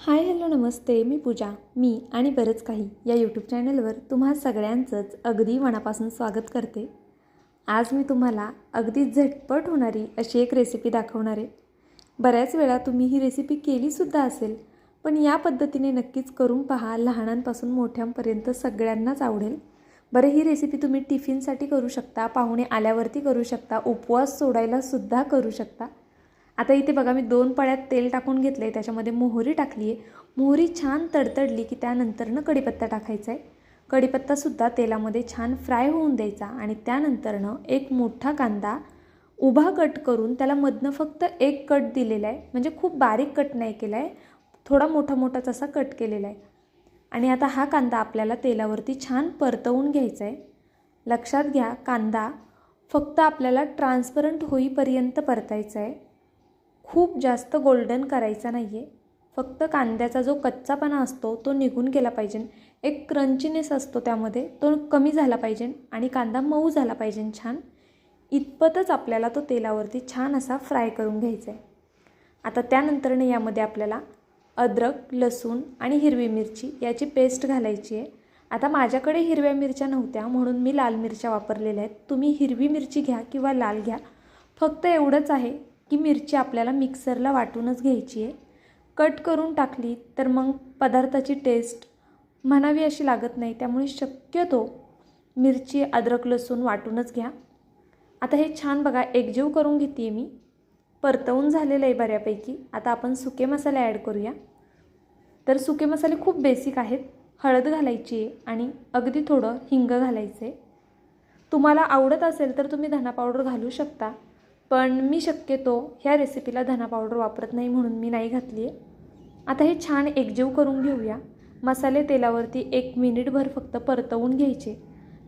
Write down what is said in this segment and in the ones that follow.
Hi hello नमस्ते. मी पूजा. मी आणि बरंच काही या यूट्यूब चॅनलवर तुम्हा सगळ्यांचंच अगदी मनापासून स्वागत करते. आज मी तुम्हाला अगदी झटपट होणारी अशी एक रेसिपी दाखवणार आहे. बऱ्याच वेळा तुम्ही ही रेसिपी केलीसुद्धा असेल पण या पद्धतीने नक्कीच करून पहा लहानांपासून मोठ्यांपर्यंत सगळ्यांनाच आवडेल. बरं ही रेसिपी तुम्ही टिफिनसाठी करू शकता पाहुणे आल्यावरती करू शकता उपवास सोडायलासुद्धा करू शकता. आता इथे बघा मी दोन पळ्यात तेल टाकून घेतलं आहे त्याच्यामध्ये मोहरी टाकली आहे. मोहरी छान तडतडली की त्यानंतरनं कढीपत्ता टाकायचा आहे कढीपत्तासुद्धा तेलामध्ये छान फ्राय होऊन द्यायचा आणि त्यानंतरनं एक मोठा कांदा उभा कट करून त्याला मधनं फक्त एक कट दिलेला आहे म्हणजे खूप बारीक कट नाही केला आहे थोडा मोठा मोठाच असा कट केलेला आहे आणि आता हा कांदा आपल्याला तेलावरती छान परतवून घ्यायचा आहे लक्षात घ्या कांदा फक्त आपल्याला ट्रान्सपरंट होईपर्यंत परतायचा आहे खूप जास्त गोल्डन करायचा नाही आहे फक्त कांद्याचा जो कच्चापणा असतो तो निघून गेला पाहिजे. एक क्रंचीनेस असतो त्यामध्ये तो कमी झाला पाहिजे आणि कांदा मऊ झाला पाहिजे छान. इतपतच आपल्याला तो तेलावरती छान असा फ्राय करून घ्यायचा आहे आता त्यानंतरने यामध्ये आपल्याला अद्रक लसूण आणि हिरवी मिरची याची पेस्ट घालायची आहे आता माझ्याकडे हिरव्या मिरच्या नव्हत्या म्हणून मी लाल मिरच्या वापरलेल्या आहेत. तुम्ही हिरवी मिरची घ्या किंवा लाल घ्या. फक्त एवढंच आहे. की मिरची आपल्याला मिक्सरला वाटूनच घ्यायची आहे. कट करून टाकली तर मग पदार्थाची टेस्ट म्हणावी अशी लागत नाही. त्यामुळे शक्यतो मिरची अद्रक लसूण वाटूनच घ्या. आता हे छान बघा एकजीव करून घेते मी. परतवून झालेलं आहे बऱ्यापैकी. आता आपण सुके मसाले ॲड करूया. तर सुके मसाले खूप बेसिक आहेत. हळद घालायची आहे आणि अगदी थोडं हिंग घालायचं आहे तुम्हाला आवडत असेल तर तुम्ही धना पावडर घालू शकता. पण मी शक्यतो ह्या रेसिपीला धना पावडर वापरत नाही म्हणून मी नाही घातली आहे आता हे छान एकजीव करून घेऊया. मसाले तेलावरती एक मिनिटभर फक्त परतवून घ्यायचे.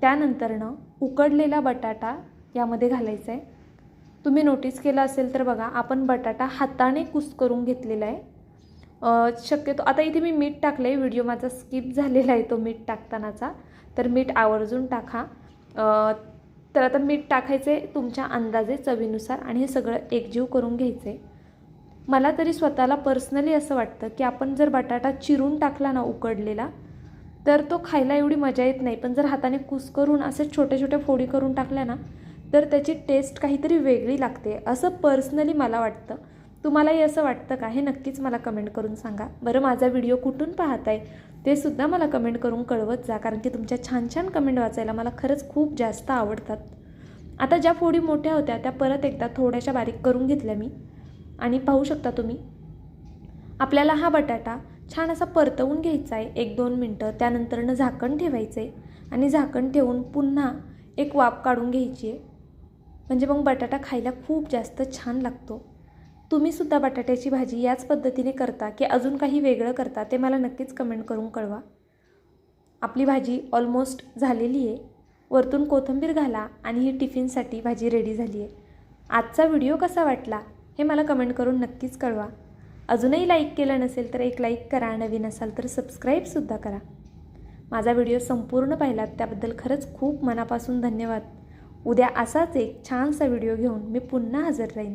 त्यानंतरनं उकडलेला बटाटा यामध्ये घालायचा आहे तुम्ही नोटीस केलं असेल तर बघा आपण बटाटा हाताने कुस करून घेतलेला आहे. शक्यतो आता इथे मी मीठ टाकलं आहे व्हिडिओ माझा स्किप झालेला आहे तो मीठ टाकतानाचा. तर मीठ आवर्जून टाका. तर आता मीठ टाकायचं आहे तुमच्या अंदाजे चवीनुसार आणि हे सगळं एकजीव करून घ्यायचं. आहे मला तरी स्वतःला पर्सनली असं वाटतं की आपण जर बटाटा चिरून टाकला ना उकडलेला तर तो खायला एवढी मजा येत नाही. पण जर हाताने कुस करून असे छोटे छोटे फोडी करून टाकल्या ना तर त्याची टेस्ट काहीतरी वेगळी लागते असं पर्सनली मला वाटतं. तुम्हालाही असं वाटतं का? हे नक्कीच मला कमेंट करून सांगा. बरं माझा व्हिडिओ कुठून पाहत आहे ते सुद्धा मला कमेंट करून कळवत जा कारण की तुमच्या छान छान कमेंट वाचायला मला खरंच खूप जास्त आवडतात. आता ज्या फोडी मोठ्या होत्या त्या परत एकदा थोड्याशा बारीक करून घेतल्या मी. आणि पाहू शकता तुम्ही आपल्याला हा बटाटा छान असा परतवून घ्यायचा आहे एक दोन मिनटं. त्यानंतरनं झाकण ठेवायचं आहे आणि झाकण ठेवून पुन्हा एक वाफ काढून घ्यायची आहे म्हणजे मग बटाटा खायला खूप जास्त छान लागतो. तुम्हीसुद्धा बटाट्याची भाजी याच पद्धतीने करता की अजून काही वेगळं करता ते मला नक्कीच कमेंट करून कळवा. आपली भाजी ऑलमोस्ट झालेली आहे. वरतून कोथिंबीर घाला आणि ही टिफिनसाठी भाजी रेडी झाली आहे. आजचा व्हिडिओ कसा वाटला हे मला कमेंट करून नक्कीच कळवा. अजूनही लाईक केलं नसेल तर एक लाईक करा नवीन असाल तर सबस्क्राईबसुद्धा करा. माझा व्हिडिओ संपूर्ण पाहिलात त्याबद्दल खरंच खूप मनापासून धन्यवाद. उद्या असाच एक छानसा व्हिडिओ घेऊन मी पुन्हा हजर राहीन.